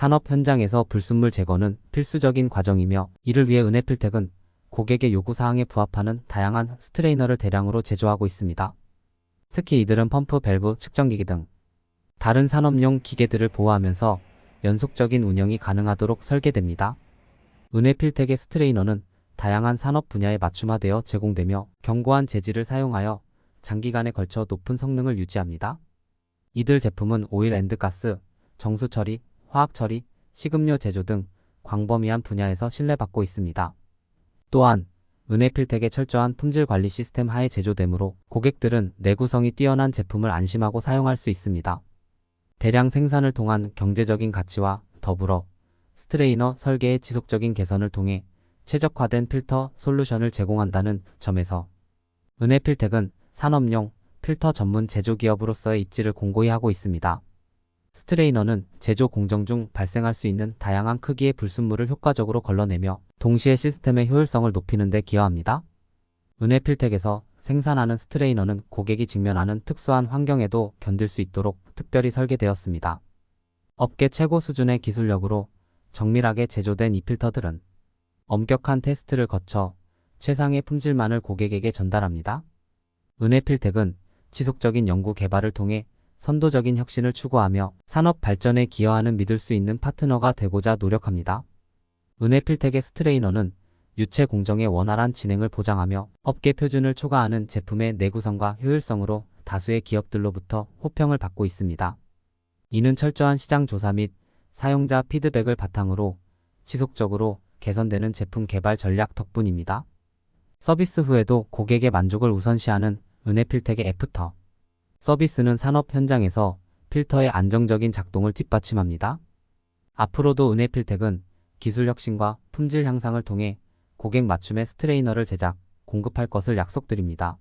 산업 현장에서 불순물 제거는 필수적인 과정이며 이를 위해 은혜필텍은 고객의 요구사항에 부합하는 다양한 스트레이너를 대량으로 제조하고 있습니다. 특히 이들은 펌프, 밸브, 측정기기 등 다른 산업용 기계들을 보호하면서 연속적인 운영이 가능하도록 설계됩니다. 은혜필텍의 스트레이너는 다양한 산업 분야에 맞춤화되어 제공되며 견고한 재질을 사용하여 장기간에 걸쳐 높은 성능을 유지합니다. 이들 제품은 오일 앤드 가스, 정수 처리, 화학 처리, 식음료 제조 등 광범위한 분야에서 신뢰받고 있습니다. 또한 은혜필텍의 철저한 품질 관리 시스템 하에 제조되므로 고객들은 내구성이 뛰어난 제품을 안심하고 사용할 수 있습니다. 대량 생산을 통한 경제적인 가치와 더불어 스트레이너 설계의 지속적인 개선을 통해 최적화된 필터 솔루션을 제공한다는 점에서 은혜필텍은 산업용 필터 전문 제조기업으로서의 입지를 공고히 하고 있습니다. 스트레이너는 제조 공정 중 발생할 수 있는 다양한 크기의 불순물을 효과적으로 걸러내며 동시에 시스템의 효율성을 높이는 데 기여합니다. 은혜필텍에서 생산하는 스트레이너는 고객이 직면하는 특수한 환경에도 견딜 수 있도록 특별히 설계되었습니다. 업계 최고 수준의 기술력으로 정밀하게 제조된 이 필터들은 엄격한 테스트를 거쳐 최상의 품질만을 고객에게 전달합니다. 은혜필텍은 지속적인 연구 개발을 통해 선도적인 혁신을 추구하며 산업 발전에 기여하는 믿을 수 있는 파트너가 되고자 노력합니다. 은혜필텍의 스트레이너는 유체 공정의 원활한 진행을 보장하며 업계 표준을 초과하는 제품의 내구성과 효율성으로 다수의 기업들로부터 호평을 받고 있습니다. 이는 철저한 시장 조사 및 사용자 피드백을 바탕으로 지속적으로 개선되는 제품 개발 전략 덕분입니다. 서비스 후에도 고객의 만족을 우선시하는 은혜필텍의 애프터 서비스는 산업 현장에서 필터의 안정적인 작동을 뒷받침합니다. 앞으로도 은혜필텍은 기술 혁신과 품질 향상을 통해 고객 맞춤의 스트레이너를 제작, 공급할 것을 약속드립니다.